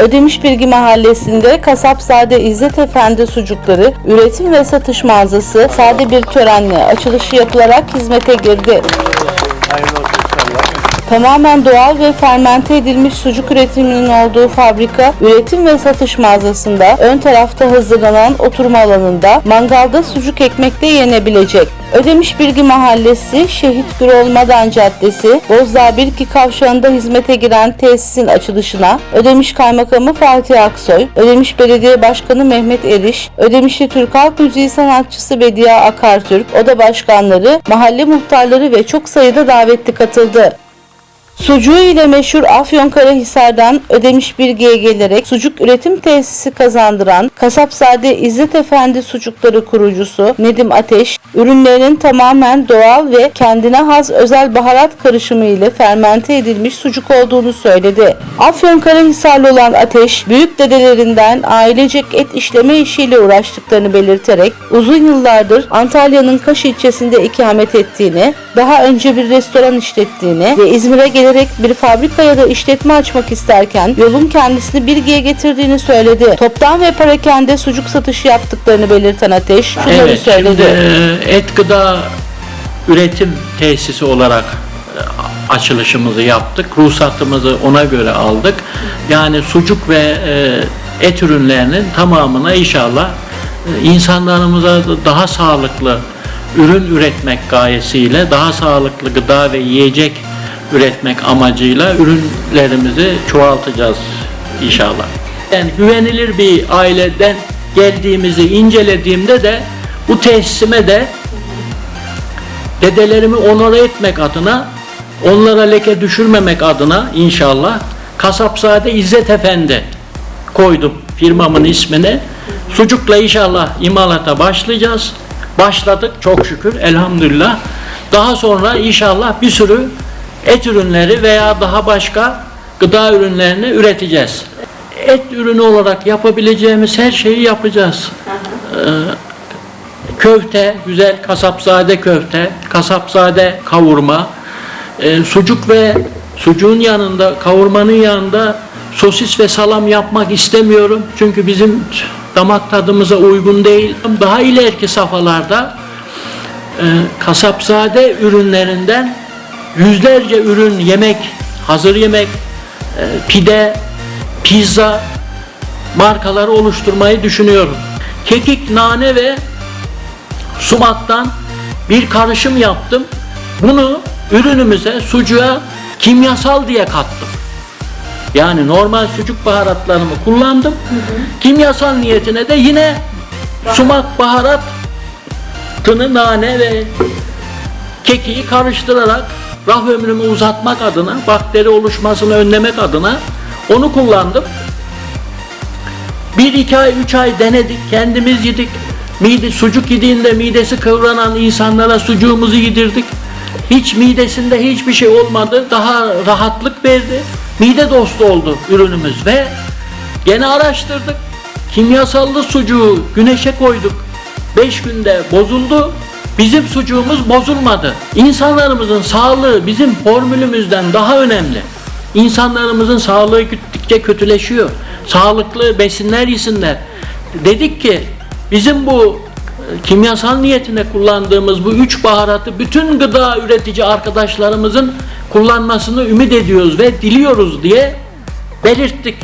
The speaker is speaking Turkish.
Ödemiş Bilgi Mahallesi'nde Kasapzade İzzet Efendi sucukları üretim ve satış mağazası sade bir törenle açılışı yapılarak hizmete girdi. Hayırlı olsun inşallah. Tamamen doğal ve fermente edilmiş sucuk üretiminin olduğu fabrika, üretim ve satış mağazasında ön tarafta hazırlanan oturma alanında mangalda sucuk ekmekte yenebilecek. Ödemiş Bilgi Mahallesi, Şehit Gürol Madan Caddesi, Bozdağ Bilgi Kavşağı'nda hizmete giren tesisin açılışına Ödemiş Kaymakamı Fatih Aksoy, Ödemiş Belediye Başkanı Mehmet Eriş, Ödemişli Türk Halk Müziği sanatçısı Bediye Akartürk, oda başkanları, mahalle muhtarları ve çok sayıda davetli katıldı. Sucuğu ile meşhur Afyonkarahisar'dan Ödemiş Bilgi'ye gelerek sucuk üretim tesisi kazandıran Kasapzade İzzet Efendi sucukları kurucusu Nedim Ateş, ürünlerinin tamamen doğal ve kendine has özel baharat karışımı ile fermente edilmiş sucuk olduğunu söyledi. Afyonkarahisarlı olan Ateş, büyük dedelerinden ailecek et işleme işiyle uğraştıklarını belirterek uzun yıllardır Antalya'nın Kaş ilçesinde ikamet ettiğini, daha önce bir restoran işlettiğini ve İzmir'e gelerek bir fabrika ya da işletme açmak isterken yolun kendisini Bilgi'ye getirdiğini söyledi. Toptan ve parakende sucuk satışı yaptıklarını belirten Ateş şunları Evet, söyledi. şimdi e, et gıda üretim tesisi olarak e, açılışımızı yaptık. Ruhsatımızı ona göre aldık. Yani sucuk ve e, et ürünlerinin tamamına inşallah insanlarımıza daha sağlıklı ürün üretmek gayesiyle daha sağlıklı gıda ve yiyecek üretmek amacıyla ürünlerimizi çoğaltacağız inşallah. Yani güvenilir bir aileden geldiğimizi incelediğimde de bu tesisime de dedelerimi onore etmek adına, onlara leke düşürmemek adına inşallah Kasapzade İzzet Efendi koydum firmamın ismini. Sucukla inşallah imalata başlayacağız. Başladık çok şükür elhamdülillah. Daha sonra inşallah bir sürü et ürünleri veya daha başka gıda ürünlerini üreteceğiz. Et ürünü olarak yapabileceğimiz her şeyi yapacağız köfte, güzel kasapzade köfte, kasapzade kavurma, e, sucuk ve sucuğun yanında, kavurmanın yanında sosis ve salam yapmak istemiyorum. Çünkü bizim damak tadımıza uygun değil. Daha ileriki safhalarda e, kasapzade ürünlerinden yüzlerce ürün yemek, hazır yemek, e, pide, pizza markaları oluşturmayı düşünüyorum. Kekik, nane ve sumaktan bir karışım yaptım. Bunu ürünümüze, sucuğa kimyasal diye kattım. Yani normal sucuk baharatlarımı kullandım. Kimyasal niyetine de yine sumak baharatını, nane ve kekiği karıştırarak raf ömrümü uzatmak adına, bakteri oluşmasını önlemek adına onu kullandım. Bir iki ay, üç ay denedik, kendimiz yedik. Mide, sucuk yediğinde midesi kıvranan insanlara sucuğumuzu yedirdik. Hiç midesinde hiçbir şey olmadı. Daha rahatlık verdi. Mide dostu oldu ürünümüz ve gene araştırdık. Kimyasallı sucuğu güneşe koyduk. 5 günde bozuldu. Bizim sucuğumuz bozulmadı. İnsanlarımızın sağlığı bizim formülümüzden daha önemli. İnsanlarımızın sağlığı gittikçe kötüleşiyor. Sağlıklı besinler yesinler. Dedik ki bizim bu e, kimyasal niyetine kullandığımız bu üç baharatı bütün gıda üretici arkadaşlarımızın kullanmasını ümit ediyoruz ve diliyoruz diye belirttik.